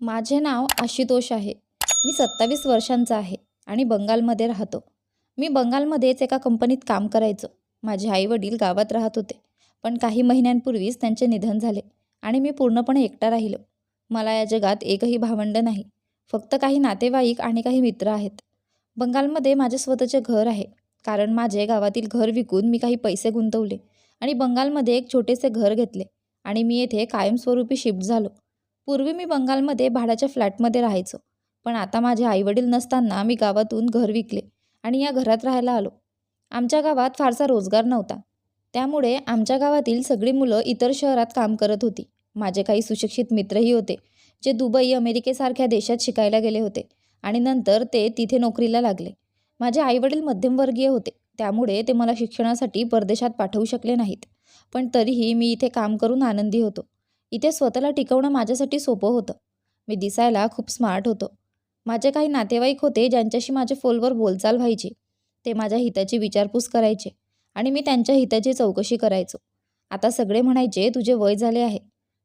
माझे नाव आशुतोष आहे. मी सत्तावीस वर्षांचा आहे आणि बंगालमध्ये राहतो. मी बंगालमध्येच एका कंपनीत काम करायचो. माझे आईवडील गावात राहत होते. पण काही महिन्यांपूर्वीच त्यांचे निधन झाले आणि मी पूर्णपणे एकटा राहिलो. मला या जगात एकही भावंड नाही. फक्त काही नातेवाईक आणि काही मित्र आहेत. बंगालमध्ये माझे स्वतःचे घर आहे. कारण माझे गावातील घर विकून मी काही पैसे गुंतवले आणि बंगालमध्ये एक छोटेसे घर घेतले आणि मी येथे कायमस्वरूपी शिफ्ट झालो. पूर्वी मी बंगालमध्ये भाड्याच्या फ्लॅटमध्ये राहायचो. पण आता माझे आईवडील नसताना मी गावातून घर विकले आणि या घरात राहायला आलो. आमच्या गावात फारसा रोजगार नव्हता. त्यामुळे आमच्या गावातील सगळी मुलं इतर शहरात काम करत होती. माझे काही सुशिक्षित मित्रही होते जे दुबई अमेरिकेसारख्या देशात शिकायला गेले होते आणि नंतर ते तिथे नोकरीला लागले. माझे आईवडील मध्यमवर्गीय होते त्यामुळे ते मला शिक्षणासाठी परदेशात पाठवू शकले नाहीत. पण तरीही मी इथे काम करून आनंदी होतो. इथे स्वतःला टिकवणं माझ्यासाठी सोपं होतं. मी दिसायला खूप स्मार्ट होतो. माझे काही नातेवाईक होते ज्यांच्याशी माझे फोनवर बोलचाल व्हायची. ते माझ्या हिताची विचारपूस करायचे आणि मी त्यांच्या हिताची चौकशी करायचो. आता सगळे म्हणायचे तुझे वय झाले आहे.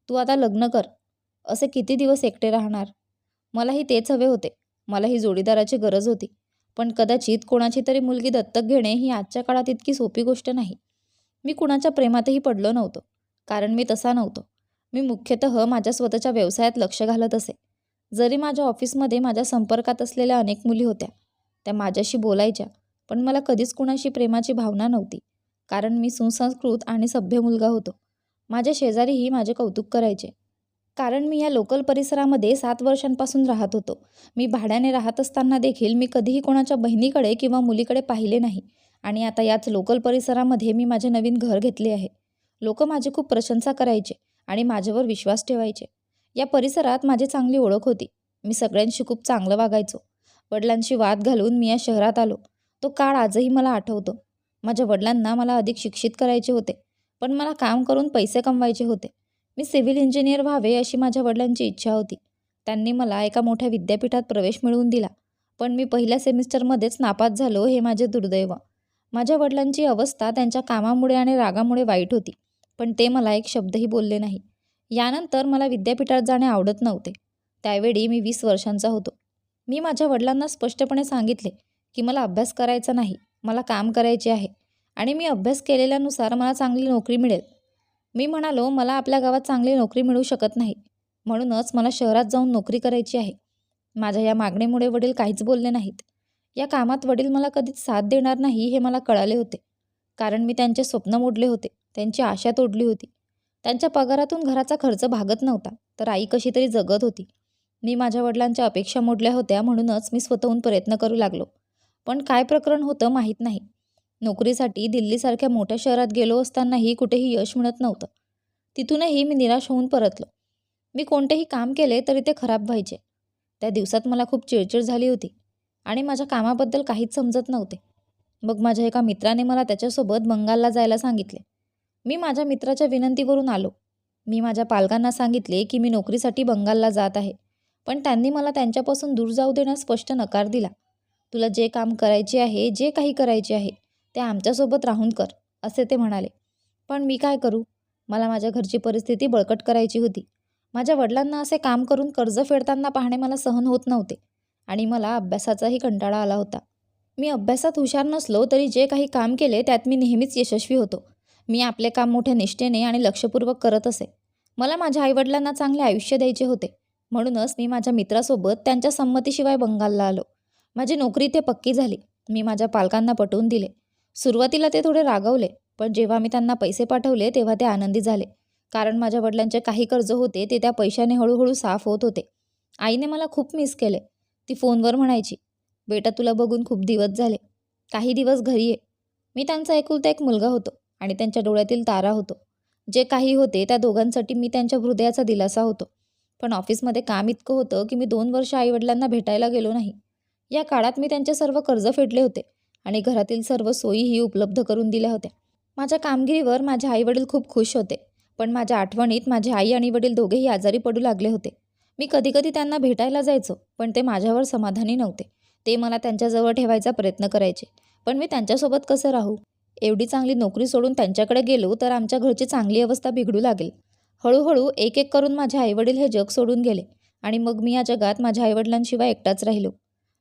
तू आता लग्न कर. असे किती दिवस एकटे राहणार? मलाही तेच हवे होते. मलाही जोडीदाराची गरज होती. पण कदाचित कोणाची तरी मुलगी दत्तक घेणे ही आजच्या काळात इतकी सोपी गोष्ट नाही. मी कुणाच्या प्रेमातही पडलो नव्हतो. कारण मी तसा नव्हतो. मी मुख्यतः माझ्या स्वतःच्या व्यवसायात लक्ष घालत असे. जरी माझ्या ऑफिसमध्ये माझ्या संपर्कात असलेल्या अनेक मुली होत्या त्या माझ्याशी बोलायच्या पण मला कधीच कुणाशी प्रेमाची भावना नव्हती कारण मी सुसंस्कृत आणि सभ्य मुलगा होतो. माझ्या शेजारीही माझे कौतुक करायचे. कारण मी या लोकल परिसरामध्ये सात वर्षांपासून राहत होतो. मी भाड्याने राहत असताना देखील मी कधीही कोणाच्या बहिणीकडे किंवा मुलीकडे पाहिले नाही आणि आता याच लोकल परिसरामध्ये मी माझे नवीन घर घेतले आहे. लोक माझी खूप प्रशंसा करायचे. आणि माझ्यावर विश्वास ठेवायचे. या परिसरात माझी चांगली ओळख होती. मी सगळ्यांशी खूप चांगलं वागायचो. वडिलांशी वाद घालून मी या शहरात आलो. तो काळ आजही मला आठवतो. माझ्या वडिलांना मला अधिक शिक्षित करायचे होते पण मला काम करून पैसे कमवायचे होते. मी सिव्हिल इंजिनियर व्हावे अशी माझ्या वडिलांची इच्छा होती. त्यांनी मला एका मोठ्या विद्यापीठात प्रवेश मिळवून दिला पण मी पहिल्या सेमिस्टरमध्येच नापास झालो हे माझे दुर्दैव. माझ्या वडिलांची अवस्था त्यांच्या कामामुळे आणि रागामुळे वाईट होती. पण ते मला एक शब्दही बोलले नाही. यानंतर मला विद्यापीठात जाणे आवडत नव्हते. त्यावेळी मी वीस वर्षांचा होतो. मी माझ्या वडिलांना स्पष्टपणे सांगितले की मला अभ्यास करायचा नाही मला काम करायचे आहे आणि मी अभ्यास केलेल्यानुसार मला चांगली नोकरी मिळेल. मी म्हणालो मला आपल्या गावात चांगली नोकरी मिळू शकत नाही. म्हणूनच मला शहरात जाऊन नोकरी करायची आहे. माझ्या या मागणीमुळे वडील काहीच बोलले नाहीत. या कामात वडील मला कधीच साथ देणार नाही हे मला कळाले होते. कारण मी त्यांचे स्वप्न मोडले होते. त्यांची आशा तोडली होती. त्यांच्या पगारातून घराचा खर्च भागत नव्हता तर आई कशी तरी जगत होती. मी माझ्या वडिलांच्या अपेक्षा मोडल्या होत्या म्हणूनच मी स्वतःहून प्रयत्न करू लागलो. पण काय प्रकरण होतं माहीत नाही. नोकरीसाठी दिल्लीसारख्या मोठ्या शहरात गेलो असतानाही कुठेही यश मिळत नव्हतं. तिथूनही मी निराश होऊन परतलो. मी कोणतेही काम केले तरी ते खराब व्हायचे. त्या दिवसात मला खूप चिडचिड झाली होती आणि माझ्या कामाबद्दल काहीच समजत नव्हते. मग माझ्या एका मित्राने मला त्याच्यासोबत बंगालला जायला सांगितले. मी माझ्या मित्राच्या विनंतीवरून आलो. मी माझ्या पालकांना सांगितले की मी नोकरीसाठी बंगालला जात आहे. पण त्यांनी मला त्यांच्यापासून दूर जाऊ देण्यास स्पष्ट नकार दिला. तुला जे काम करायचे आहे जे काही करायचे आहे ते आमच्यासोबत राहून कर असे ते म्हणाले. पण मी काय करू? मला माझ्या घरची परिस्थिती बळकट करायची होती. माझ्या वडिलांना असे काम करून कर्ज फेडताना पाहणे मला सहन होत नव्हते आणि मला अभ्यासाचाही कंटाळा आला होता. मी अभ्यासात हुशार नसलो तरी जे काही काम केले त्यात मी नेहमीच यशस्वी होतो. मी आपले काम मोठ्या निष्ठेने आणि लक्षपूर्वक करत असे. मला माझ्या आईवडिलांना चांगले आयुष्य द्यायचे होते. म्हणूनच मी माझ्या मित्रासोबत त्यांच्या संमतीशिवाय बंगालला आलो. माझी नोकरी ते पक्की झाली. मी माझ्या पालकांना पटवून दिले. सुरुवातीला ते थोडे रागवले पण जेव्हा मी त्यांना पैसे पाठवले तेव्हा ते आनंदी झाले. कारण माझ्या वडिलांचे काही कर्ज होते ते त्या पैशाने हळूहळू साफ होत होते. आईने मला खूप मिस केले. ती फोनवर म्हणायची बेटा तुला बघून खूप दिवस झाले. काही दिवस घरी ये. मी त्यांचा एकुलता एक मुलगा होतो. आणि त्यांच्या डोळ्यातील तारा होतो. जे काही होते त्या दोघांसाठी मी त्यांच्या हृदयाचा दिलासा होतो. पण ऑफिसमध्ये काम इतकं होतं की मी दोन वर्ष आईवडिलांना भेटायला गेलो नाही. या काळात मी त्यांचे सर्व कर्ज फेडले होते आणि घरातील सर्व सोयीही उपलब्ध करून दिल्या होत्या. माझ्या कामगिरीवर माझे आईवडील खूप खुश होते पण माझ्या आठवणीत माझे आई आणि वडील दोघेही आजारी पडू लागले होते. मी कधीकधी त्यांना भेटायला जायचो पण ते माझ्यावर समाधानी नव्हते. ते मला त्यांच्याजवळ ठेवायचा प्रयत्न करायचे पण मी त्यांच्यासोबत कसं राहू? एवढी चांगली नोकरी सोडून त्यांच्याकडे गेलो तर आमच्या घरची चांगली अवस्था बिघडू लागेल. हळूहळू एक एक करून माझे आईवडील हे जग सोडून गेले आणि मग मी या जगात माझ्या आईवडिलांशिवाय एकटाच राहिलो.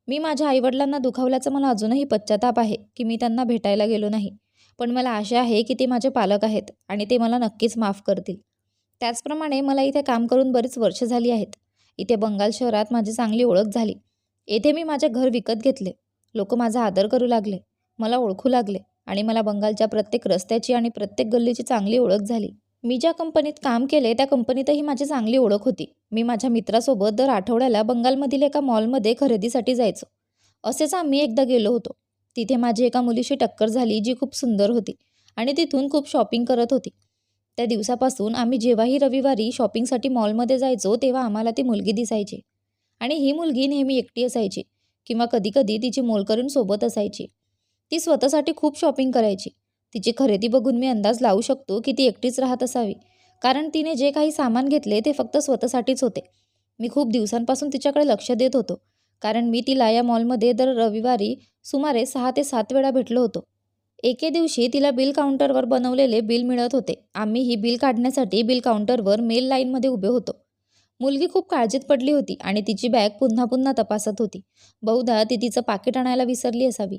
मी माझ्या आईवडिलांना दुखावल्याचा मला अजूनही पश्चाताप आहे की मी त्यांना भेटायला गेलो नाही. पण मला आशा आहे की ते माझे पालक आहेत आणि ते मला नक्कीच माफ करतील. त्याचप्रमाणे मला इथे काम करून बरीच वर्ष झाली आहेत. इथे बंगाल शहरात माझी चांगली ओळख झाली. येथे मी माझे घर विकत घेतले. लोक माझा आदर करू लागले. मला ओळखू लागले. आणि मला बंगालच्या प्रत्येक रस्त्याची आणि प्रत्येक गल्लीची चांगली ओळख झाली. मी ज्या कंपनीत काम केले त्या कंपनीतही माझी चांगली ओळख होती. मी माझ्या मित्रासोबत दर आठवड्याला बंगालमधील एका मॉलमध्ये खरेदीसाठी जायचो. असेच आम्ही एकदा गेलो होतो. तिथे माझी एका मुलीशी टक्कर झाली जी खूप सुंदर होती आणि तिथून खूप शॉपिंग करत होती. त्या दिवसापासून आम्ही जेव्हाही रविवारी शॉपिंगसाठी मॉलमध्ये जायचो तेव्हा आम्हाला ती मुलगी दिसायची. आणि ही मुलगी नेहमी एकटी असायची किंवा कधीकधी तिची मोलकरीण सोबत असायची. ती स्वतःसाठी खूप शॉपिंग करायची. तिची खरेदी बघून मी अंदाज लावू शकतो की ती एकटीच राहत असावी. कारण तिने जे काही सामान घेतले ते फक्त स्वतःसाठीच होते. मी खूप दिवसांपासून तिच्याकडे लक्ष देत होतो. कारण मी तिला या मॉलमध्ये दर रविवारी सुमारे सहा ते सात वेळा भेटलो होतो. एके दिवशी तिला बिल काउंटरवर बनवलेले बिल मिळत होते. आम्ही ही बिल काढण्यासाठी बिल काउंटरवर मेल लाईनमध्ये उभे होतो. मुलगी खूप काळजीत पडली होती आणि तिची बॅग पुन्हा पुन्हा तपासत होती. बहुधा ती तिचं पाकिट आणायला विसरली असावी.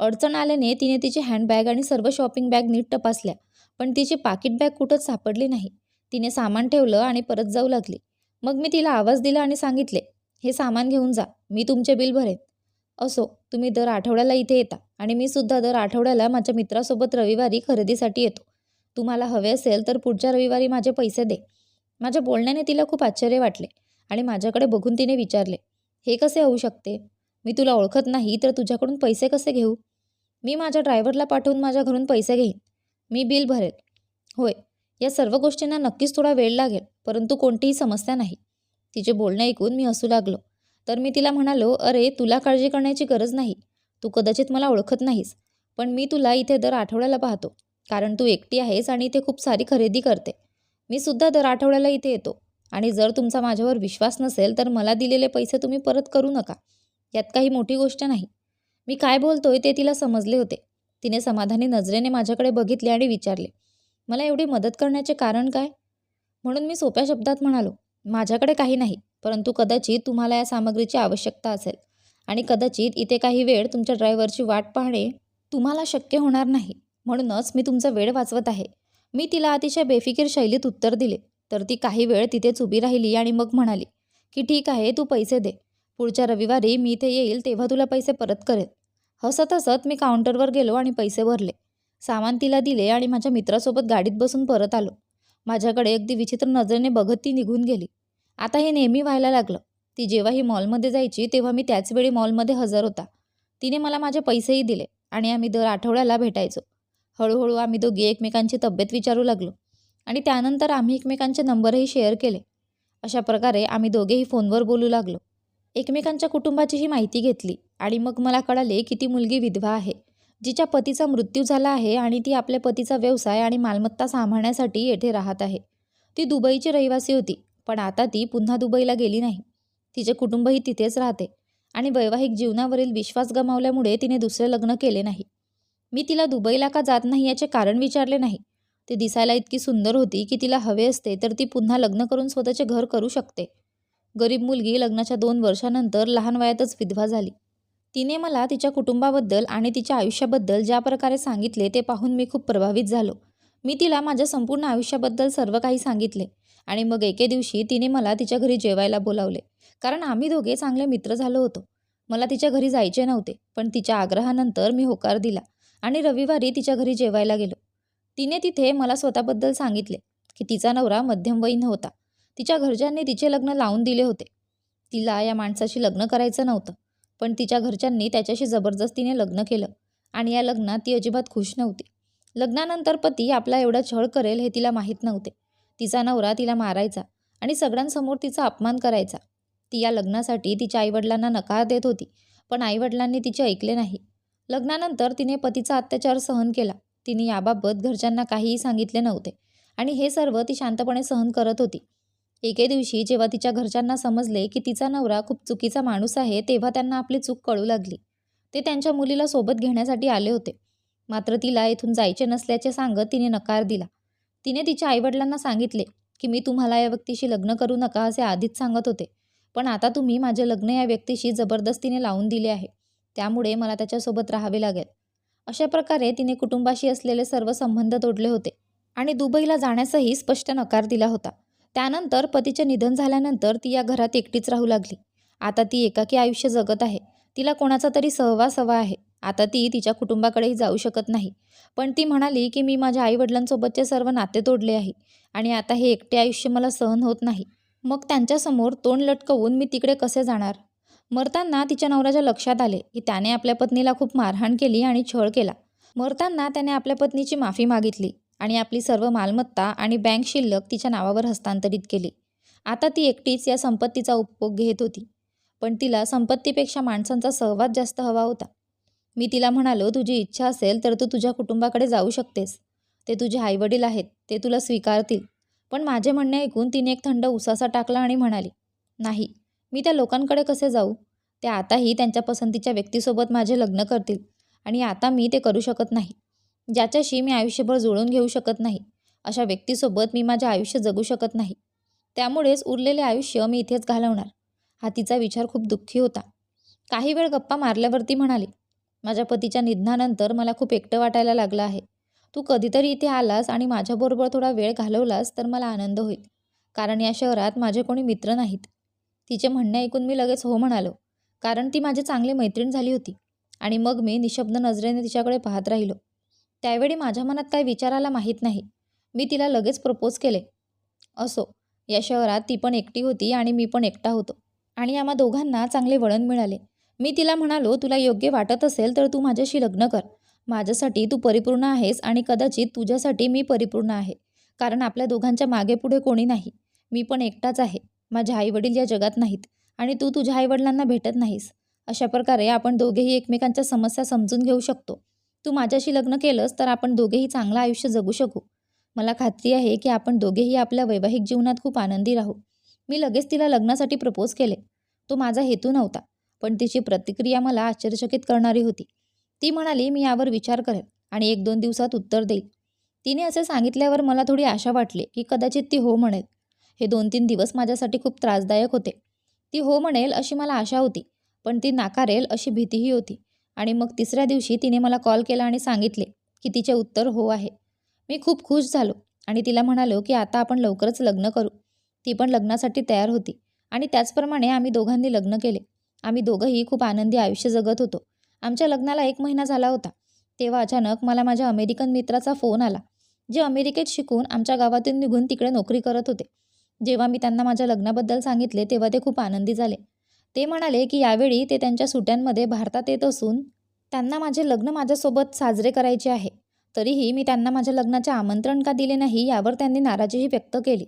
अडचण आल्याने तिने तिची हँडबॅग आणि सर्व शॉपिंग बॅग नीट तपासल्या पण तिची पाकिट बॅग कुठंच सापडली नाही. तिने सामान ठेवलं आणि परत जाऊ लागली. मग मी तिला आवाज दिला आणि सांगितले हे सामान घेऊन जा मी तुमचे बिल भरेन. असो तुम्ही दर आठवड्याला इथे येता आणि मी सुद्धा दर आठवड्याला माझ्या मित्रासोबत रविवारी खरेदीसाठी येतो. तुम्हाला हवे असेल तर पुढच्या रविवारी माझे पैसे दे. माझ्या बोलण्याने तिला खूप आश्चर्य वाटले आणि माझ्याकडे बघून तिने विचारले हे कसे होऊ शकते? मी तुला ओळखत नाही तर तुझ्याकडून पैसे कसे घेऊ? मी माझ्या ड्रायव्हरला पाठवून माझ्या घरून पैसे घेईन. मी बिल भरेल. होय या सर्व गोष्टींना नक्कीच थोडा वेळ लागेल परंतु कोणतीही समस्या नाही. तिचे बोलणे ऐकून मी हसू लागलो. तर मी तिला म्हणालो अरे तुला काळजी करण्याची गरज नाही. तू कदाचित मला ओळखत नाहीस पण मी तुला इथे दर आठवड्याला पाहतो कारण तू एकटी आहेस आणि इथे खूप सारी खरेदी करते. मी सुद्धा दर आठवड्याला इथे येतो. आणि जर तुमचा माझ्यावर विश्वास नसेल तर मला दिलेले पैसे तुम्ही परत करू नका. यात काही मोठी गोष्ट नाही. मी काय बोलतोय ते तिला समजले होते. तिने समाधानी नजरेने माझ्याकडे बघितले आणि विचारले मला एवढी मदत करण्याचे कारण काय? म्हणून मी सोप्या शब्दात म्हणालो माझ्याकडे काही नाही परंतु कदाचित तुम्हाला या सामग्रीची आवश्यकता असेल आणि कदाचित इथे काही वेळ तुमच्या ड्रायव्हरची वाट पाहणे तुम्हाला शक्य होणार नाही. म्हणूनच मी तुमचा वेळ वाचवत आहे. मी तिला अतिशय बेफिकीर शैलीत उत्तर दिले. तर ती काही वेळ तिथेच उभी राहिली आणि मग म्हणाली की ठीक आहे तू पैसे दे. पुढच्या रविवारी मी इथे येईल तेव्हा तुला पैसे परत करेल. हो, हसत हसत मी काउंटरवर गेलो आणि पैसे भरले. सामान तिला दिले आणि माझ्या मित्रासोबत गाडीत बसून परत आलो. माझ्याकडे अगदी विचित्र नजरेने बघत ती निघून गेली. आता हे नेहमी व्हायला लागलं. ती जेव्हा ही मॉलमध्ये जायची तेव्हा मी त्याचवेळी मॉलमध्ये हजर होता. तिने मला माझे पैसेही दिले आणि आम्ही दर आठवड्याला भेटायचो. हळूहळू आम्ही दोघी एकमेकांची तब्येत विचारू लागलो आणि त्यानंतर आम्ही एकमेकांचे नंबरही शेअर केले. अशा प्रकारे आम्ही दोघेही फोनवर बोलू लागलो. एकमेकांच्या कुटुंबाचीही माहिती घेतली आणि मग मला कळाले की ती मुलगी विधवा आहे. जिच्या पतीचा मृत्यू झाला आहे आणि ती आपल्या पतीचा व्यवसाय आणि मालमत्ता सांभाळण्यासाठी येथे राहत आहे. ती दुबईची रहिवासी होती पण आता ती पुन्हा दुबईला गेली नाही. तिचे कुटुंबही तिथेच राहते आणि वैवाहिक जीवनावरील विश्वास गमावल्यामुळे तिने दुसरे लग्न केले नाही. मी तिला दुबईला का जात नाही याचे कारण विचारले नाही. ती दिसायला इतकी सुंदर होती की तिला हवे असते तर ती पुन्हा लग्न करून स्वतःचे घर करू शकते. गरीब मुलगी लग्नाच्या दोन वर्षानंतर लहान वयातच विधवा झाली. तिने मला तिच्या कुटुंबाबद्दल आणि तिच्या आयुष्याबद्दल ज्या प्रकारे सांगितले ते पाहून मी खूप प्रभावित झालो. मी तिला माझ्या संपूर्ण आयुष्याबद्दल सर्व काही सांगितले आणि मग एके दिवशी तिने मला तिच्या घरी जेवायला बोलावले. कारण आम्ही दोघे चांगले मित्र झालो होतो. मला तिच्या घरी जायचे नव्हते पण तिच्या आग्रहानंतर मी होकार दिला आणि रविवारी तिच्या घरी जेवायला गेलो. तिने तिथे मला स्वतःबद्दल सांगितले की तिचा नवरा मध्यमवयीन होता. तिच्या घरच्यांनी तिचे लग्न लावून दिले होते. तिला या माणसाशी लग्न करायचं नव्हतं पण तिच्या घरच्यांनी त्याच्याशी जबरदस्तीने लग्न केलं आणि या लग्नात ती अजिबात खुश नव्हती. लग्नानंतर पती आपला एवढा छळ करेल हे तिला माहीत नव्हते. तिचा नवरा तिला मारायचा आणि सगळ्यांसमोर तिचा अपमान करायचा. ती या लग्नासाठी तिच्या आईवडिलांना नकार देत होती पण आईवडिलांनी तिचे ऐकले नाही. लग्नानंतर तिने पतीचा अत्याचार सहन केला. तिने याबाबत घरच्यांना काहीही सांगितले नव्हते आणि हे सर्व ती शांतपणे सहन करत होती. एके दिवशी जेव्हा तिच्या घरच्यांना समजले की तिचा नवरा खूप चुकीचा माणूस आहे तेव्हा त्यांना आपली चूक कळू लागली. ते त्यांच्या मुलीला सोबत घेण्यासाठी आले होते. मात्र तिला येथून जायचे नसल्याचे सांगत तिने नकार दिला. तिने तिच्या आईवडिलांना सांगितले की मी तुम्हाला या व्यक्तीशी लग्न करू नका असे आधीच सांगत होते. पण आता तुम्ही माझे लग्न या व्यक्तीशी जबरदस्तीने लावून दिले आहे. त्यामुळे मला त्याच्यासोबत राहावे लागेल. अशा प्रकारे तिने कुटुंबाशी असलेले सर्व संबंध तोडले होते आणि दुबईला जाण्यासही स्पष्ट नकार दिला होता. त्यानंतर पतीचे निधन झाल्यानंतर ती या घरात एकटीच राहू लागली. आता ती एकाकी आयुष्य जगत आहे. तिला कोणाचा तरी सहवास हवा आहे. आता ती तिच्या कुटुंबाकडेही जाऊ शकत नाही. पण ती म्हणाली की मी माझ्या आईवडिलांसोबतचे सर्व नाते तोडले आहे आणि आता हे एकटे आयुष्य मला सहन होत नाही. मग त्यांच्यासमोर तोंड लटकवून मी तिकडे कसे जाणार? मरताना तिच्या नवऱ्याच्या लक्षात आले की त्याने आपल्या पत्नीला खूप मारहाण केली आणि छळ केला. मरताना त्याने आपल्या पत्नीची माफी मागितली. आणि आपली सर्व मालमत्ता आणि बँक शिल्लक तिच्या नावावर हस्तांतरित केली. आता ती एकटीच या संपत्तीचा उपभोग घेत होती. पण तिला संपत्तीपेक्षा माणसांचा सहवाद जास्त हवा होता. मी तिला म्हणालो तुझी इच्छा असेल तर तू तुझ्या कुटुंबाकडे जाऊ शकतेस. ते तुझे आईवडील आहेत ते तुला स्वीकारतील. पण माझे म्हणणे ऐकून तिने एक थंड उसासा टाकला आणि म्हणाली नाही मी त्या लोकांकडे कसे जाऊ? ते आताही त्यांच्या पसंतीच्या व्यक्तीसोबत माझे लग्न करतील आणि आता मी ते करू शकत नाही. ज्याच्याशी मी आयुष्यभर जुळून घेऊ शकत नाही. अशा व्यक्तीसोबत मी माझे आयुष्य जगू शकत नाही. त्यामुळेच उरलेले आयुष्य मी इथेच घालवणार. हा तिचा विचार खूप दुःखी होता. काही वेळ गप्पा मारल्यावरती म्हणाली माझ्या पतीच्या निधनानंतर मला खूप एकटं वाटायला लागलं आहे. तू कधीतरी इथे आलास आणि माझ्याबरोबर थोडा वेळ घालवलास तर मला आनंद होईल. कारण या शहरात माझे कोणी मित्र नाहीत. तिचे म्हणणे ऐकून मी लगेच हो म्हणालो कारण ती माझी चांगली मैत्रीण झाली होती. आणि मग मी निशब्द नजरेने तिच्याकडे पाहत राहिलो. त्यावेळी माझ्या मनात काय विचारायला माहीत नाही. मी तिला लगेच प्रपोज केले. असो या शहरात ती पण एकटी होती आणि मी पण एकटा होतो. आणि आम्हा दोघांना चांगले वळण मिळाले. मी तिला म्हणालो तुला योग्य वाटत असेल तर तू माझ्याशी लग्न कर. माझ्यासाठी तू परिपूर्ण आहेस आणि कदाचित तुझ्यासाठी मी परिपूर्ण आहे. कारण आपल्या दोघांच्या मागे पुढे कोणी नाही. मी पण एकटाच आहे. माझे आईवडील या जगात नाहीत. आणि तू तुझ्या आईवडिलांना भेटत नाहीस. अशा प्रकारे आपण दोघेही एकमेकांच्या समस्या समजून घेऊ शकतो. तू माझ्याशी लग्न केलंस तर आपण दोघेही चांगलं आयुष्य जगू शकू. मला खात्री आहे की आपण दोघेही आपल्या वैवाहिक जीवनात खूप आनंदी राहू. मी लगेच तिला लग्नासाठी प्रपोज केले. तो माझा हेतू नव्हता पण तिची प्रतिक्रिया मला आश्चर्यचकित करणारी होती. ती म्हणाली मी यावर विचार करेल आणि एक दोन दिवसात उत्तर देईल. तिने असे सांगितल्यावर मला थोडी आशा वाटली की कदाचित ती हो म्हणेल. हे दोन तीन दिवस माझ्यासाठी खूप त्रासदायक होते. ती हो म्हणेल अशी मला आशा होती पण ती नाकारेल अशी भीतीही होती. आणि मग तिसऱ्या दिवशी तिने मला कॉल केला आणि सांगितले की तिचे उत्तर हो आहे. मी खूप खुश झालो आणि तिला म्हणालो की आता आपण लवकरच लग्न करू. ती पण लग्नासाठी तयार होती आणि त्याचप्रमाणे आम्ही दोघांनी लग्न केले. आम्ही दोघंही खूप आनंदी आयुष्य जगत होतो. आमच्या लग्नाला एक महिना झाला होता. तेव्हा अचानक मला माझ्या अमेरिकन मित्राचा फोन आला जे अमेरिकेत शिकून आमच्या गावातून निघून तिकडे नोकरी करत होते. जेव्हा मी त्यांना माझ्या लग्नाबद्दल सांगितले तेव्हा ते खूप आनंदी झाले. ते म्हणाले की यावेळी ते त्यांच्या सुट्यांमध्ये भारतात येत असून त्यांना माझे लग्न माझ्यासोबत साजरे करायचे आहे. तरीही मी त्यांना माझ्या लग्नाचे आमंत्रण का दिले नाही यावर त्यांनी नाराजीही व्यक्त केली.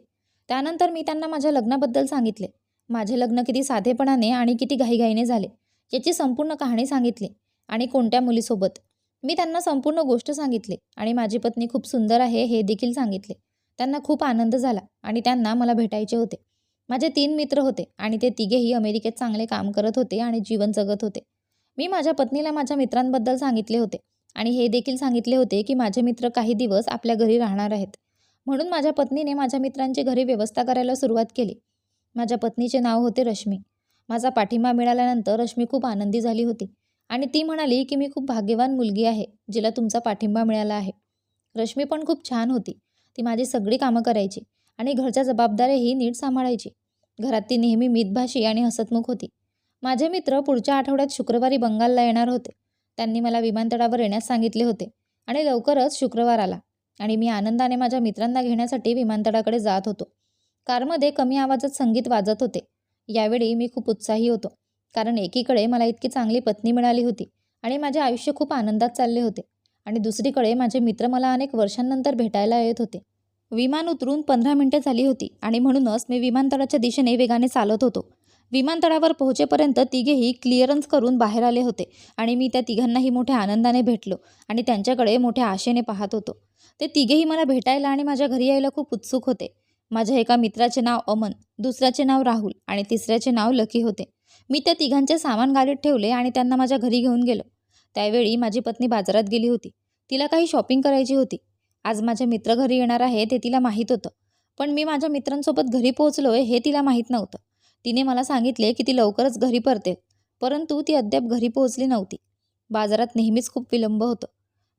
त्यानंतर मी त्यांना माझ्या लग्नाबद्दल सांगितले. माझे लग्न किती साधेपणाने आणि किती घाईघाईने झाले याची संपूर्ण कहाणी सांगितली आणि कोणत्या मुलीसोबत? मी त्यांना संपूर्ण गोष्ट सांगितली आणि माझी पत्नी खूप सुंदर आहे हे देखील सांगितले. त्यांना खूप आनंद झाला आणि त्यांना मला भेटायचे होते. माझे तीन मित्र होते आणि ते तिघेही अमेरिकेत चांगले काम करत होते आणि जीवन जगत होते. मी माझ्या पत्नीला माझ्या मित्रांबद्दल सांगितले होते आणि हे देखील सांगितले होते की माझे मित्र काही दिवस आपल्या घरी राहणार आहेत. म्हणून माझ्या पत्नीने माझ्या मित्रांची घरी व्यवस्था करायला सुरुवात केली. माझ्या पत्नीचे नाव होते रश्मी. माझा पाठिंबा मिळाल्यानंतर रश्मी खूप आनंदी झाली होती आणि ती म्हणाली की मी खूप भाग्यवान मुलगी आहे जिला तुमचा पाठिंबा मिळाला आहे. रश्मी पण खूप छान होती. ती माझी सगळी कामं करायची. आणि घरच्या जबाबदाऱ्याही नीट सांभाळायची. घरात ती नेहमी मितभाषी आणि हसतमुख होती. माझे मित्र पुढच्या आठवड्यात शुक्रवारी बंगालला येणार होते. त्यांनी मला विमानतळावर येण्यास सांगितले होते आणि लवकरच शुक्रवार आला आणि मी आनंदाने माझ्या मित्रांना घेण्यासाठी विमानतळाकडे जात होतो. कारमध्ये कमी आवाजात संगीत वाजत होते. यावेळी मी खूप उत्साही होतो कारण एकीकडे मला इतकी चांगली पत्नी मिळाली होती आणि माझे आयुष्य खूप आनंदात चालले होते आणि दुसरीकडे माझे मित्र मला अनेक वर्षांनंतर भेटायला येत होते. विमान उतरून पंधरा मिनिटं झाली होती आणि म्हणूनच मी विमानतळाच्या दिशेने वेगाने चालत होतो. विमानतळावर पोहोचेपर्यंत तिघेही क्लिअरन्स करून बाहेर आले होते आणि मी त्या तिघांनाही मोठ्या आनंदाने भेटलो आणि त्यांच्याकडे मोठ्या आशेने पाहत होतो. ते तिघेही मला भेटायला आणि माझ्या घरी यायला खूप उत्सुक होते. माझ्या एका मित्राचे नाव अमन दुसऱ्याचे नाव राहुल आणि तिसऱ्याचे नाव लकी होते. मी त्या तिघांचे सामान गाडीत ठेवले आणि त्यांना माझ्या घरी घेऊन गेलो. त्यावेळी माझी पत्नी बाजारात गेली होती. तिला काही शॉपिंग करायची होती. आज माझे मित्र घरी येणार आहे ते तिला माहीत होतं. पण मी माझ्या मित्रांसोबत घरी पोहोचलो आहे हे तिला माहीत नव्हतं. तिने मला सांगितले की ती लवकरच घरी परते परंतु ती अद्याप घरी पोहोचली नव्हती. बाजारात नेहमीच खूप विलंब होतो.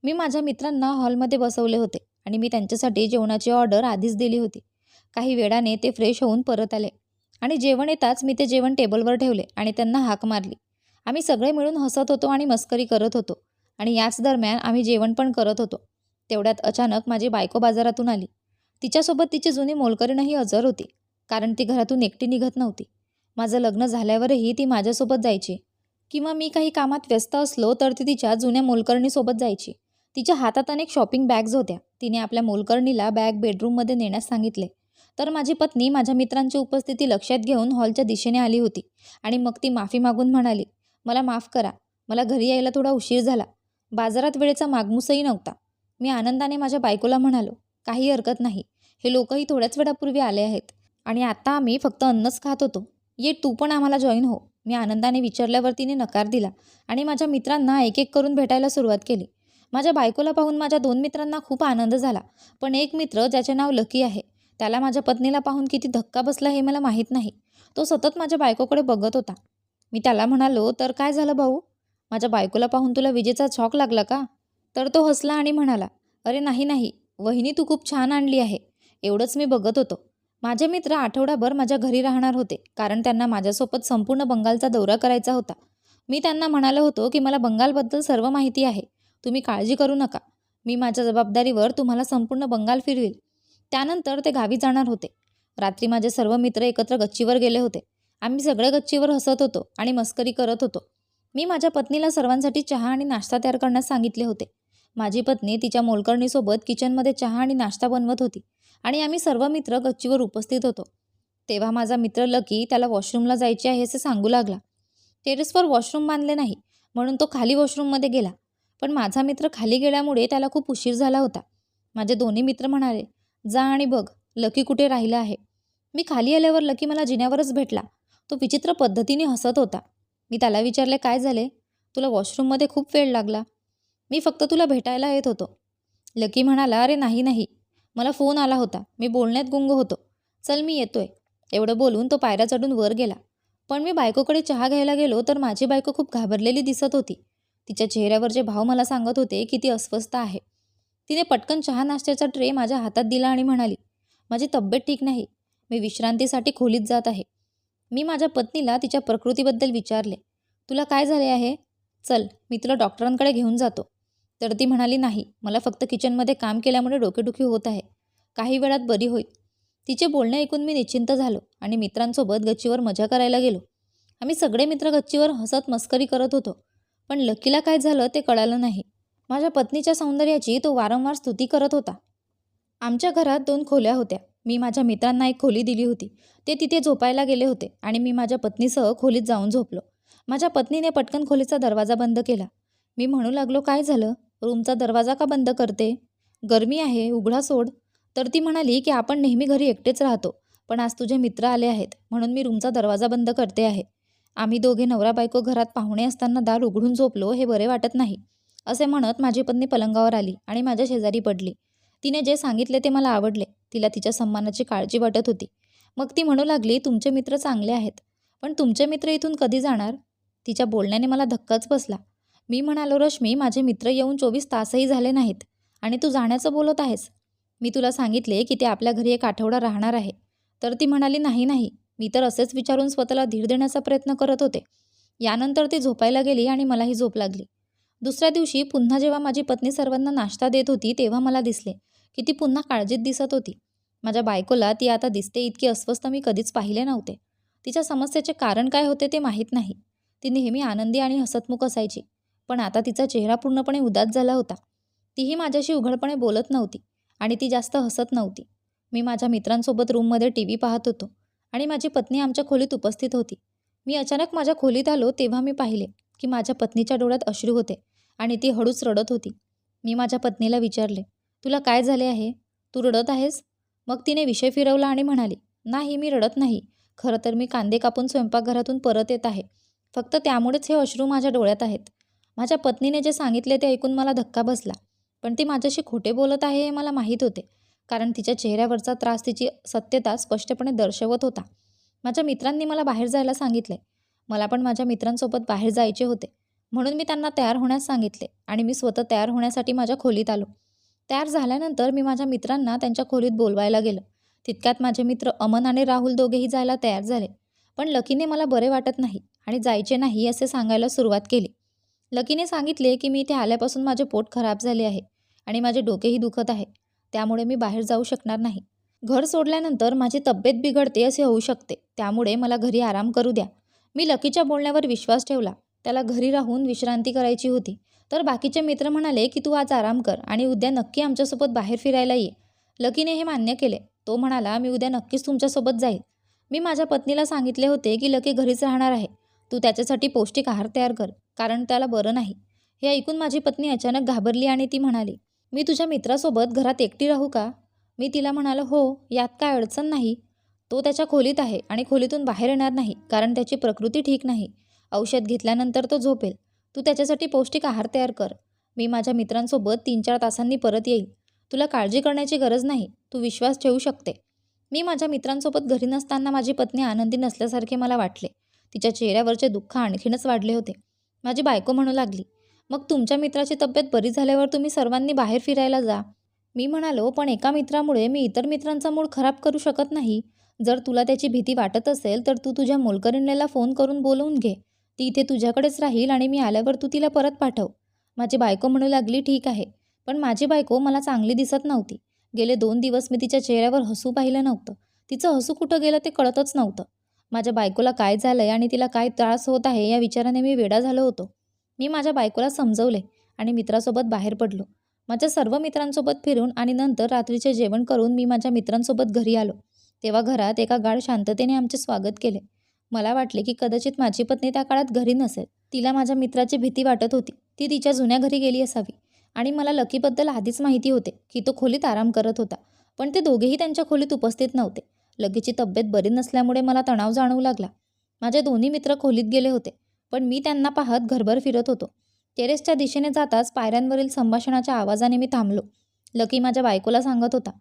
मी माझ्या मित्रांना हॉलमध्ये बसवले होते आणि मी त्यांच्यासाठी जेवणाची ऑर्डर आधीच दिली होती. काही वेळाने ते फ्रेश होऊन परत आले आणि जेवण येताच मी ते जेवण टेबलवर ठेवले आणि त्यांना हाक मारली. आम्ही सगळे मिळून हसत होतो आणि मस्करी करत होतो आणि याच दरम्यान आम्ही जेवण पण करत होतो. तेवढ्यात अचानक माझी बायको बाजारातून आली. तिच्यासोबत तिची जुनी मोलकरीणही हजर होती कारण ती घरातून एकटी निघत नव्हती. माझं लग्न झाल्यावरही ती माझ्यासोबत जायची. किंवा मी काही कामात व्यस्त असलो तर ती तिच्या जुन्या मोलकरणीसोबत जायची. तिच्या हातात अनेक शॉपिंग बॅग्स होत्या. तिने आपल्या मोलकर्णीला बॅग बेडरूममध्ये नेण्यास सांगितले. तर माझी पत्नी माझ्या मित्रांची उपस्थिती लक्षात घेऊन हॉलच्या दिशेने आली होती आणि मग ती माफी मागून म्हणाली मला माफ करा. मला घरी यायला थोडा उशीर झाला. बाजारात वेळेचा मागमूसही नव्हता. मी आनंदाने माझ्या बायकोला म्हणालो काही हरकत नाही. हे लोकही थोड्याच वेळापूर्वी आले आहेत. आणि आता आम्ही फक्त अन्नच खात होतो. ये तू पण आम्हाला जॉईन हो. मी आनंदाने विचारल्यावर तिने नकार दिला आणि माझ्या मित्रांना एक एक करून भेटायला सुरुवात केली. माझ्या बायकोला पाहून माझ्या दोन मित्रांना खूप आनंद झाला. पण एक मित्र ज्याचे नाव लकी आहे त्याला माझ्या पत्नीला पाहून किती धक्का बसला हे मला माहीत नाही. तो सतत माझ्या बायकोकडे बघत होता. मी त्याला म्हणालो तर काय झालं भाऊ? माझ्या बायकोला पाहून तुला विजेचा शॉक लागला का? तर तो हसला आणि म्हणाला अरे नाही नाही वहिनी तू खूप छान आणली आहे. एवढंच मी बघत होतो. माझे मित्र आठवडाभर माझ्या घरी राहणार होते कारण त्यांना माझ्यासोबत संपूर्ण बंगालचा दौरा करायचा होता. मी त्यांना म्हणालो होतो की मला बंगालबद्दल सर्व माहिती आहे. तुम्ही काळजी करू नका. मी माझ्या जबाबदारीवर तुम्हाला संपूर्ण बंगाल फिरवील. त्यानंतर ते गावी जाणार होते. रात्री माझे सर्व मित्र एकत्र गच्चीवर गेले होते. आम्ही सगळे गच्चीवर हसत होतो आणि मस्करी करत होतो. मी माझ्या पत्नीला सर्वांसाठी चहा आणि नाश्ता तयार करण्यास सांगितले होते. माझी पत्नी तिच्या मोलकर्णीसोबत किचनमध्ये चहा आणि नाश्ता बनवत होती आणि आम्ही सर्व मित्र गच्चीवर उपस्थित होतो. तेव्हा माझा मित्र लकी त्याला वॉशरूमला जायचे आहे असे सांगू लागला. टेरेसवर वॉशरूम बांधले नाही म्हणून तो खाली वॉशरूममध्ये गेला. पण माझा मित्र खाली गेल्यामुळे त्याला खूप उशीर झाला होता. माझे दोन्ही मित्र म्हणाले जा आणि बघ लकी कुठे राहिला आहे? मी खाली आल्यावर लकी मला जिन्यावरच भेटला. तो विचित्र पद्धतीने हसत होता. मी त्याला विचारले काय झाले? तुला वॉशरूममध्ये खूप वेळ लागला. मी फक्त तुला भेटायला येत होतो. लकी म्हणाला अरे नाही नाही. मला फोन आला होता. मी बोलण्यात गुंग होतो. चल मी येतोय. एवढं बोलून तो पायऱ्या चढून वर गेला. पण मी बायकोकडे चहा घ्यायला गेलो तर माझी बायको खूप घाबरलेली दिसत होती. तिच्या चेहऱ्यावरचे भाव मला सांगत होते की ती अस्वस्थ आहे. तिने पटकन चहा नाश्त्याचा ट्रे माझ्या हातात दिला आणि म्हणाली माझी तब्येत ठीक नाही. मी विश्रांतीसाठी खोलीत जात आहे. मी माझ्या पत्नीला तिच्या प्रकृतीबद्दल विचारले तुला काय झाले आहे? चल मी तुला डॉक्टरांकडे घेऊन जातो. तर ती म्हणाली नाही मला फक्त किचनमध्ये काम केल्यामुळे डोकेदुखी होत आहे. काही वेळात बरी होईल. तिचे बोलणे ऐकून मी निश्चिंत झालो आणि मित्रांसोबत गच्चीवर मजा करायला गेलो. आम्ही सगळे मित्र गच्चीवर हसत मस्करी करत होतो पण लकीला काय झालं ते कळालं नाही. माझ्या पत्नीच्या सौंदर्याची तो वारंवार स्तुती करत होता. आमच्या घरात दोन खोल्या होत्या. मी माझ्या मित्रांना एक खोली दिली होती. ते तिथे झोपायला गेले होते आणि मी माझ्या पत्नीसह खोलीत जाऊन झोपलो. माझ्या पत्नीने पटकन खोलीचा दरवाजा बंद केला. मी म्हणू लागलो काय झालं? रूमचा दरवाजा का बंद करते? गरमी आहे उघडा सोड. तर ती म्हणाली की आपण नेहमी घरी एकटेच राहतो पण आज तुझे मित्र आले आहेत म्हणून मी रूमचा दरवाजा बंद करते आहे. आम्ही दोघे नवरा बायको घरात पाहुणे असताना दार उघडून झोपलो हे बरे वाटत नाही. असे म्हणत माझी पत्नी पलंगावर आली आणि माझ्या शेजारी पडली. तिने जे सांगितले ते मला आवडले. तिला तिच्या सन्मानाची काळजी वाटत होती. मग ती म्हणू लागली तुमचे मित्र चांगले आहेत पण तुमचे मित्र इथून कधी जाणार? तिच्या बोलण्याने मला धक्काच बसला. मी म्हणालो रश्मी माझे मित्र येऊन चोवीस तासही झाले नाहीत आणि तू जाण्याचं बोलत आहेस. मी तुला सांगितले की ते आपल्या घरी एक आठवडा राहणार आहे. तर ती म्हणाली नाही नाही. मी तर असेच विचारून स्वतःला धीर देण्याचा प्रयत्न करत होते. यानंतर ती झोपायला गेली आणि मलाही झोप लागली. दुसऱ्या दिवशी पुन्हा जेव्हा माझी पत्नी सर्वांना नाश्ता देत होती तेव्हा मला दिसले की ती पुन्हा काळजीत दिसत होती. माझ्या बायकोला ती आता दिसते इतकी अस्वस्थ मी कधीच पाहिले नव्हते. तिच्या समस्येचे कारण काय होते ते माहीत नाही. ती नेहमी आनंदी आणि हसतमुख असायची. पण आता तिचा चेहरा पूर्णपणे उदास झाला होता. तीही माझ्याशी उघडपणे बोलत नव्हती आणि ती जास्त हसत नव्हती. मी माझ्या मित्रांसोबत रूममध्ये टी व्ही पाहत होतो आणि माझी पत्नी आमच्या खोलीत उपस्थित होती. मी अचानक माझ्या खोलीत आलो तेव्हा मी पाहिले की माझ्या पत्नीच्या डोळ्यात अश्रू होते आणि ती हळूच रडत होती. मी माझ्या पत्नीला विचारले तुला काय झाले आहे? तू रडत आहेस? मग तिने विषय फिरवला आणि म्हणाली नाही मी रडत नाही. खरं तर मी कांदे कापून स्वयंपाकघरातून परत येत आहे. फक्त त्यामुळेच हे अश्रू माझ्या डोळ्यात आहेत. माझ्या पत्नीने जे सांगितले ते ऐकून मला धक्का बसला. पण ती माझ्याशी खोटे बोलत आहे हे मला माहीत होते कारण तिच्या चेहऱ्यावरचा त्रास तिची सत्यता स्पष्टपणे दर्शवत होता. माझ्या मित्रांनी मला बाहेर जायला सांगितले. मला पण माझ्या मित्रांसोबत बाहेर जायचे होते. म्हणून मी त्यांना तयार होण्यास सांगितले आणि मी स्वतः तयार होण्यासाठी माझ्या खोलीत आलो. तयार झाल्यानंतर मी माझ्या मित्रांना त्यांच्या खोलीत बोलवायला गेलो. तितक्यात माझे मित्र अमन आणि राहुल दोघेही जायला तयार झाले. पण लकीने मला बरे वाटत नाही आणि जायचे नाही असे सांगायला सुरुवात केली. लकीने सांगितले की मी इथे आल्यापासून माझे पोट खराब झाले आहे आणि माझे डोकेही दुखत आहे. त्यामुळे मी बाहेर जाऊ शकणार नाही. घर सोडल्यानंतर माझी तब्येत बिघडते असे होऊ शकते. त्यामुळे मला घरी आराम करू द्या. मी लकीच्या बोलण्यावर विश्वास ठेवला. त्याला घरी राहून विश्रांती करायची होती. तर बाकीचे मित्र म्हणाले की तू आज आराम कर आणि उद्या नक्की आमच्यासोबत बाहेर फिरायला ये. लकीने हे मान्य केले. तो म्हणाला मी उद्या नक्कीच तुमच्यासोबत जाईल. मी माझ्या पत्नीला सांगितले होते की लकी घरीच राहणार आहे. तू त्याच्यासाठी पौष्टिक आहार तयार कर. कारण त्याला बरं नाही. हे ऐकून माझी पत्नी अचानक घाबरली आणि ती म्हणाली मी तुझ्या मित्रासोबत घरात एकटी राहू का? मी तिला म्हणालो हो यात काय अडचण नाही. तो त्याच्या खोलीत आहे आणि खोलीतून बाहेर येणार नाही कारण त्याची प्रकृती ठीक नाही. औषध घेतल्यानंतर तो झोपेल. तू त्याच्यासाठी पौष्टिक आहार तयार कर. मी माझ्या मित्रांसोबत तीन चार तासांनी परत येईल तुला काळजी करण्याची गरज नाही. तू विश्वास ठेवू शकते. मी माझ्या मित्रांसोबत घरी नसताना माझी पत्नी आनंदी नसल्यासारखे मला वाटले. तिच्या चेहऱ्यावरचे दुःख आणखीनच वाढले होते. माझी बायको म्हणू लागली मग तुमच्या मित्राची तब्येत बरी झाल्यावर तुम्ही सर्वांनी बाहेर फिरायला जा. मी म्हणालो पण एका मित्रामुळे मी इतर मित्रांचा मूड खराब करू शकत नाही. जर तुला त्याची भीती वाटत असेल तर तू तुझ्या मोलकरिणीला फोन करून बोलवून घे. ती इथे तुझ्याकडेच राहील आणि मी आल्यावर तू तिला परत पाठव. माझी बायको म्हणू लागली ठीक आहे. पण माझी बायको मला चांगली दिसत नव्हती. गेले दोन दिवस मी तिच्या चेहऱ्यावर हसू पाहिलं नव्हतं. तिचं हसू कुठं गेलं ते कळतच नव्हतं. माझ्या बायकोला काय झालं आहे आणि तिला काय त्रास होत आहे या विचाराने मी वेडा झालो होतो. मी माझ्या बायकोला समजवले आणि मित्रासोबत बाहेर पडलो. माझ्या सर्व मित्रांसोबत फिरून आणि नंतर रात्रीचे जेवण करून मी माझ्या मित्रांसोबत घरी आलो. तेव्हा घरात एका गाढ शांततेने आमचे स्वागत केले. मला वाटले की कदाचित माझी पत्नी त्या काळात घरी नसेल. तिला माझ्या मित्राची भीती वाटत होती. ती तिच्या जुन्या घरी गेली असावी आणि मला लकीबद्दल आधीच माहिती होते की तो खोलीत आराम करत होता. पण ते दोघेही त्यांच्या खोलीत उपस्थित नव्हते. लगेची तब्येत बरी नसल्यामुळे मला तणाव जाणवू लागला. माझे दोन्ही मित्र खोलीत गेले होते पण मी त्यांना पाहत घरभर फिरत होतो. टेरेसच्या दिशेने जाताच पायऱ्यांवरील संभाषणाच्या आवाजाने मी थांबलो. लकी माझ्या बायकोला सांगत होता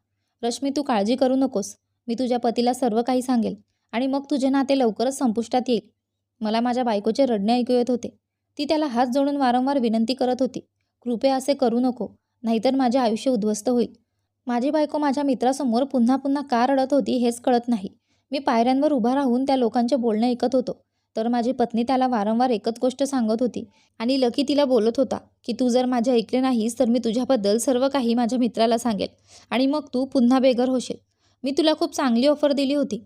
रश्मी तू काळजी करू नकोस. मी तुझ्या पतीला सर्व काही सांगेल आणि मग तुझे नाते लवकरच संपुष्टात येईल. मला माझ्या बायकोचे रडणे ऐकू येत होते. ती त्याला हात जोडून वारंवार विनंती करत होती कृपया असे करू नको नाहीतर माझे आयुष्य उद्ध्वस्त होईल. माझी बायको माझ्या मित्रासमोर पुन्हा पुन्हा का रडत होती हेच कळत नाही. मी पायऱ्यांवर उभा राहून त्या लोकांचे बोलणे ऐकत होतो. तर माझी पत्नी त्याला वारंवार एकच गोष्ट सांगत होती आणि लकी तिला बोलत होता की तू जर माझे ऐकले नाहीस तर मी तुझ्याबद्दल सर्व काही माझ्या मित्राला सांगेल आणि मग तू पुन्हा बेघर होशील. मी तुला खूप चांगली ऑफर दिली होती.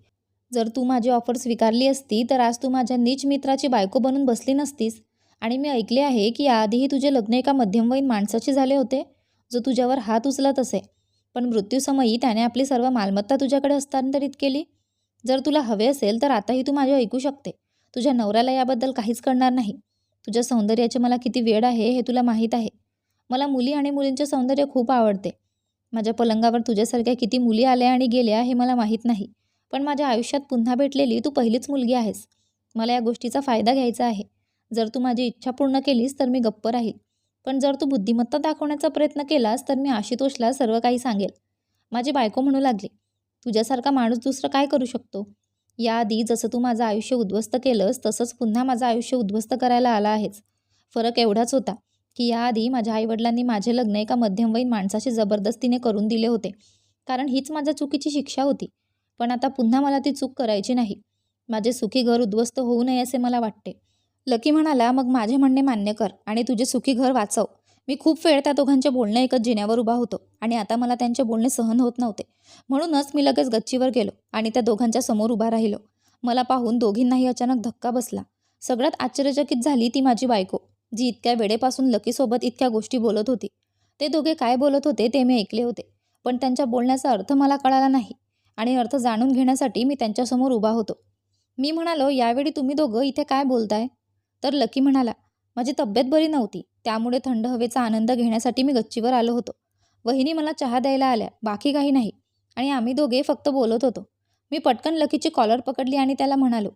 जर तू माझी ऑफर स्वीकारली असती तर आज तू माझ्या नीच मित्राची बायको बनून बसली नसतीस आणि मी ऐकले आहे की याआधीही तुझे लग्न एका मध्यमवयीन माणसाशी झाले होते. जो तुझ्यावर हात उचलत असे. पण मृत्यूसमयी त्याने आपली सर्व मालमत्ता तुझ्याकडे हस्तांतरित केली. जर तुला हवे असेल तर आताही तू माझे ऐकू शकते. तुझ्या नवऱ्याला याबद्दल काहीच कळणार नाही. तुझ्या सौंदर्याचे मला किती वेळ आहे हे तुला माहीत आहे. मला मुली आणि मुलींचे सौंदर्य खूप आवडते. माझ्या पलंगावर तुझ्यासारख्या किती मुली आल्या आणि गेल्या हे मला माहीत नाही. पण माझ्या आयुष्यात पुन्हा भेटलेली तू पहिलीच मुलगी आहेस. मला या गोष्टीचा फायदा घ्यायचा आहे. जर तू माझी इच्छा पूर्ण केलीस तर मी गप्प राहील. पण जर तू बुद्धिमत्ता दाखवण्याचा प्रयत्न केलास तर मी आशुतोषला सर्व काही सांगेल. माझी बायको म्हणू लागली तुझ्यासारखा माणूस दुसरं काय करू शकतो? याआधी जसं तू माझं आयुष्य उद्ध्वस्त केलंस तसंच पुन्हा माझं आयुष्य उद्ध्वस्त करायला आला आहेच फरक एवढाच होता की याआधी माझ्या आईवडिलांनी माझे लग्न एका मध्यमवयीन माणसाशी जबरदस्तीने करून दिले होते. कारण हीच माझ्या चुकीची शिक्षा होती. पण आता पुन्हा मला ती चूक करायची नाही. माझे सुखी घर उद्ध्वस्त होऊ नये असे मला वाटते. लकी म्हणाला मग माझे म्हणणे मान्य कर आणि तुझे सुखी घर वाचव. मी खूप वेळ त्या दोघांचे बोलणे ऐकत जिन्यावर उभा होतो आणि आता मला त्यांचे बोलणे सहन होत नव्हते. म्हणूनच मी लगेच गच्चीवर गेलो आणि त्या दोघांच्या समोर उभा राहिलो. मला पाहून दोघींनाही अचानक धक्का बसला. सगळ्यात आश्चर्यचकित झाली ती माझी बायको जी इतक्या वेळेपासून लकीसोबत इतक्या गोष्टी बोलत होती. ते दोघे काय बोलत होते ते मी ऐकले होते पण त्यांच्या बोलण्याचा अर्थ मला कळाला नाही आणि अर्थ जाणून घेण्यासाठी मी त्यांच्यासमोर उभा होतो. मी म्हणालो यावेळी तुम्ही दोघं इथे काय बोलताय? तर लकी म्हणाला माझी तब्येत बरी नव्हती त्यामुळे थंड हवेचा आनंद घेण्यासाठी मी गच्चीवर आलो होतो. वहिनी मला चहा द्यायला आल्या बाकी काही नाही. आणि आम्ही दोघे फक्त बोलत होतो. मी पटकन लकीची कॉलर पकडली आणि त्याला म्हणालो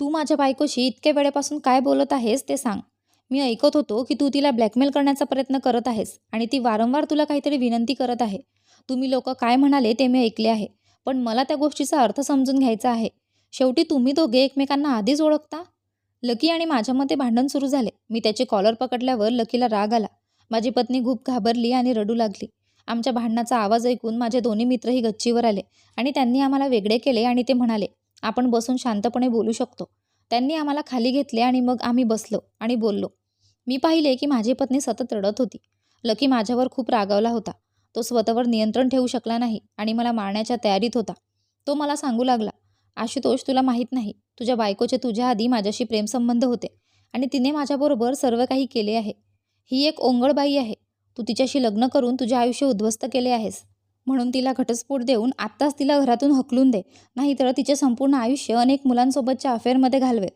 तू माझ्या बायकोशी इतक्या वेळेपासून काय बोलत आहेस ते सांग. मी ऐकत होतो की तू तिला ब्लॅकमेल करण्याचा प्रयत्न करत आहेस आणि ती वारंवार तुला काहीतरी विनंती करत आहे. तुम्ही लोक काय म्हणाले ते मी ऐकले आहे. पण मला त्या गोष्टीचा अर्थ समजून घ्यायचा आहे. शेवटी तुम्ही दोघे एकमेकांना आधीच ओळखता? लकी आणि माझ्यामध्ये भांडण सुरू झाले. मी त्याचे कॉलर पकडल्यावर लकीला राग आला. माझी पत्नी खूप घाबरली आणि रडू लागली. आमच्या भांडणाचा आवाज ऐकून माझे दोन्ही मित्रही गच्चीवर आले आणि त्यांनी आम्हाला वेगळे केले आणि ते म्हणाले आपण बसून शांतपणे बोलू शकतो. त्यांनी आम्हाला खाली घेतले आणि मग आम्ही बसलो आणि बोललो. मी पाहिले की माझी पत्नी सतत रडत होती. लकी माझ्यावर खूप रागावला होता. तो स्वतःवर नियंत्रण ठेवू शकला नाही आणि मला मारण्याच्या तयारीत होता. तो मला सांगू लागला आशुतोष तुला माहीत नाही. तुझ्या बायकोचे तुझ्या आधी माझ्याशी प्रेमसंबंध होते आणि तिने माझ्याबरोबर सर्व काही केले आहे. ही एक ओंगळबाई आहे. तू तिच्याशी लग्न करून तुझे आयुष्य उद्ध्वस्त केले आहेस. म्हणून तिला घटस्फोट देऊन आत्ताच तिला घरातून हकलून दे. नाहीतर तिचे संपूर्ण आयुष्य अनेक मुलांसोबतच्या अफेअरमध्ये घालवेल.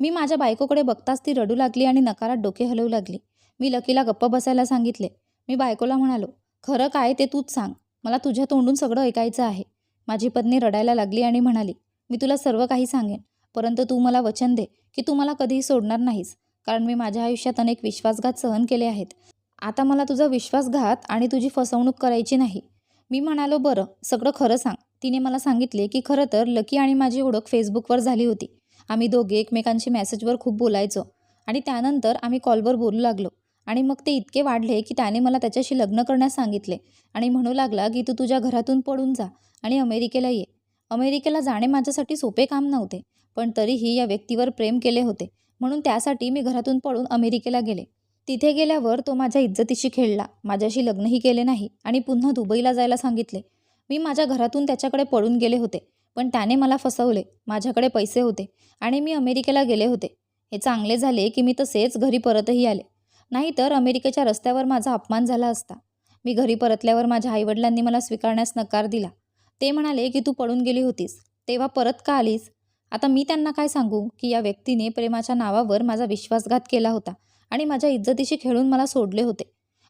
मी माझ्या बायकोकडे बघताच ती रडू लागली आणि नकारात डोके हलवू लागली. मी लकीला गप्प बसायला सांगितले. मी बायकोला म्हणालो खरं काय ते तूच सांग. मला तुझ्या तोंडून सगळं ऐकायचं आहे. माझी पत्नी रडायला लागली आणि म्हणाली मी तुला सर्व काही सांगेन. परंतु तू मला वचन दे की तू मला कधीही सोडणार नाहीस कारण मी माझ्या आयुष्यात अनेक विश्वासघात सहन केले आहेत. आता मला तुझा विश्वासघात आणि तुझी फसवणूक करायची नाही. मी म्हणालो बरं सगळं खरं सांग. तिने मला सांगितले की खरं तर लकी आणि माझी ओळख फेसबुकवर झाली होती. आम्ही दोघे एकमेकांशी मेसेजवर खूप बोलायचो आणि त्यानंतर आम्ही कॉलवर बोलू लागलो आणि मग ते इतके वाढले की त्याने मला त्याच्याशी लग्न करण्यास सांगितले आणि म्हणू लागला की तू तुझ्या घरातून पडून जा आणि अमेरिकेला ये. अमेरिकेला जाणे माझ्यासाठी सोपे काम नव्हते पण तरीही या व्यक्तीवर प्रेम केले होते म्हणून त्यासाठी मी घरातून पळून अमेरिकेला गेले. तिथे गेल्यावर तो माझ्या इज्जतीशी खेळला माझ्याशी लग्नही केले नाही आणि पुन्हा दुबईला जायला सांगितले. मी माझ्या घरातून त्याच्याकडे पळून गेले होते पण त्याने मला फसवले माझ्याकडे पैसे होते आणि मी अमेरिकेला गेले होते. हे चांगले झाले की मी तसेच घरी परतही आले. नाहीतर अमेरिकेच्या रस्त्यावर माझा अपमान झाला असता. मी घरी परतल्यावर माझ्या आईवडिलांनी मला स्वीकारण्यास नकार दिला. ते म्हणाले की तू पळून गेली होतीस. तेव्हा परत का आलीस? आता मी त्यांना काय सांगू की या व्यक्तीने प्रेमाच्या नावावर माझा विश्वासघात केला होता आणि माझ्या इज्जतीशी खेळून मला सोडले होते.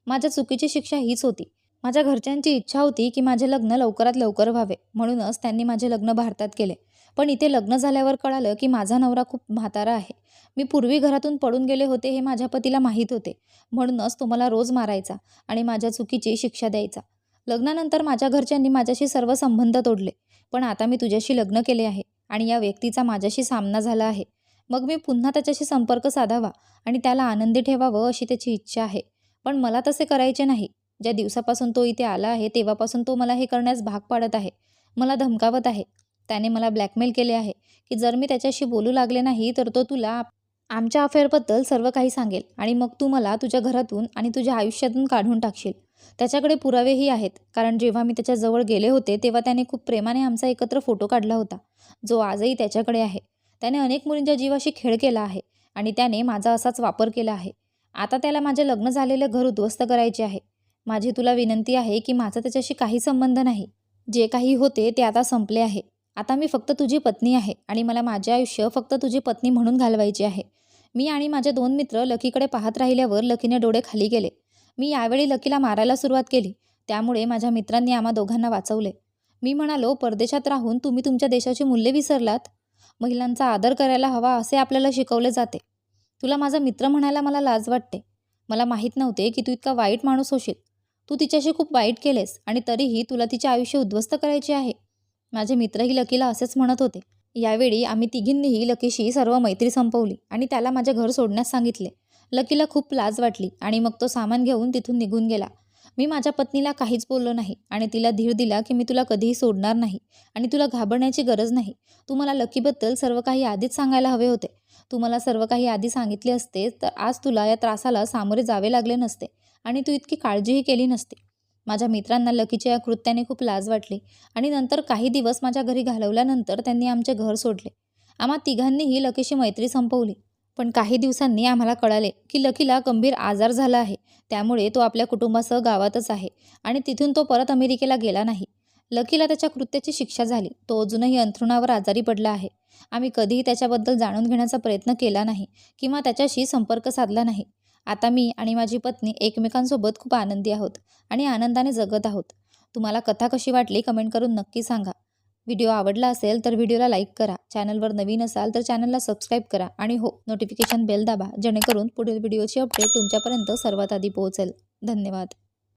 माझ्या चुकीची शिक्षा हीच होती. माझ्या घरच्यांची इच्छा होती की माझे लग्न लवकरात लवकर व्हावे. म्हणूनच त्यांनी माझे लग्न भारतात केले. पण इथे लग्न झाल्यावर कळालं की माझा नवरा खूप म्हातारा आहे. मी पूर्वी घरातून पडून गेले होते हे माझ्या पतीला माहीत होते. म्हणूनच तो मला रोज मारायचा आणि माझ्या चुकीची शिक्षा द्यायचा. लग्नानंतर माझ्या घरच्यांनी माझ्याशी सर्व संबंध तोडले. पण आता मी तुझ्याशी लग्न केले आहे आणि या व्यक्तीचा माझ्याशी सामना झाला आहे. मग मी पुन्हा त्याच्याशी संपर्क साधावा आणि त्याला आनंदी ठेवावं अशी त्याची इच्छा आहे. पण मला तसे करायचे नाही. ज्या दिवसापासून तो इथे आला आहे तेव्हापासून तो मला हे करण्यास भाग पाडत आहे. मला धमकावत आहे. त्याने मला ब्लॅकमेल केले आहे की जर मी त्याच्याशी बोलू लागले नाही तर तो तुला आमच्या अफेअरबद्दल सर्व काही सांगेल आणि मग तू मला तुझ्या घरातून आणि तुझ्या आयुष्यातून काढून टाकशील. त्याच्याकडे पुरावेही आहेत. कारण जेव्हा मी त्याच्याजवळ गेले होते तेव्हा त्याने खूप प्रेमाने आमचा एकत्र फोटो काढला होता. जो आजही त्याच्याकडे आहे. त्याने अनेक मुलींच्या जीवाशी खेळ केला आहे आणि त्याने माझा असाच वापर केला आहे. आता त्याला माझे लग्न झालेले घर उद्ध्वस्त करायचे आहे. माझी तुला विनंती आहे की माझा त्याच्याशी काही संबंध नाही. जे काही होते ते आता संपले आहे. आता मी फक्त तुझी पत्नी आहे आणि मला माझे आयुष्य फक्त तुझी पत्नी म्हणून घालवायचे आहे. मी आणि माझे दोन मित्र लकीकडे पाहत राहिल्यावर लकीने डोळे खाली गेले मी यावेळी लकीला मारायला सुरुवात केली. त्यामुळे माझ्या मित्रांनी आम्हा दोघांना वाचवले. मी म्हणालो परदेशात राहून तुम्ही तुमच्या देशाची मूल्ये विसरलात? महिलांचा आदर करायला हवा असे आपल्याला शिकवले जाते. तुला माझा मित्र म्हणायला मला लाज वाटते. मला माहीत नव्हते की तू इतका वाईट माणूस होशील. तू तिच्याशी खूप वाईट केलेस आणि तरीही तुला तिचे आयुष्य उद्ध्वस्त करायचे आहे. माझे मित्रही लकीला असेच म्हणत होते. यावेळी आम्ही तिघींनीही लकीशी सर्व मैत्री संपवली आणि त्याला माझे घर सोडण्यास सांगितले. लकीला खूप लाज वाटली आणि मग तो सामान घेऊन तिथून निघून गेला. मी माझ्या पत्नीला काहीच बोललो नाही आणि तिला धीर दिला की मी तुला कधीही सोडणार नाही आणि तुला घाबरण्याची गरज नाही. तू मला लकीबद्दल सर्व काही आधीच सांगायला हवे होते. तू मला सर्व काही आधी सांगितले असते तर आज तुला या त्रासाला सामोरे जावे लागले नसते आणि तू इतकी काळजीही केली नसती. माझ्या मित्रांना लकीच्या या कृत्याने खूप लाज वाटली आणि नंतर काही दिवस माझ्या घरी घालवल्यानंतर त्यांनी आमचे घर सोडले. आम्हा तिघांनीही लकीशी मैत्री संपवली. पण काही दिवसांनी आम्हाला कळाले की लकीला गंभीर आजार झाला आहे. त्यामुळे तो आपल्या कुटुंबासह गावातच आहे आणि तिथून तो परत अमेरिकेला गेला नाही. लकीला त्याच्या कृत्याची शिक्षा झाली. तो अजूनही अंथरुणावर आजारी पडला आहे. आम्ही कधीही त्याच्याबद्दल जाणून घेण्याचा प्रयत्न केला नाही किंवा त्याच्याशी संपर्क साधला नाही. आता मी आणि माझी पत्नी एकमेकांसोबत खूप आनंदी आहोत आणि आनंदाने जगत आहोत. तुम्हाला कथा कशी वाटली कमेंट करून नक्की सांगा. व्हिडिओ आवडला असेल तर व्हिडिओला लाईक करा. चॅनलवर नवीन असाल तर चॅनलला सबस्क्राईब करा आणि हो नोटिफिकेशन बेल दाबा जेणेकरून पुढील व्हिडिओची अपडेट तुमच्यापर्यंत सर्वात आधी पोहोचेल. धन्यवाद.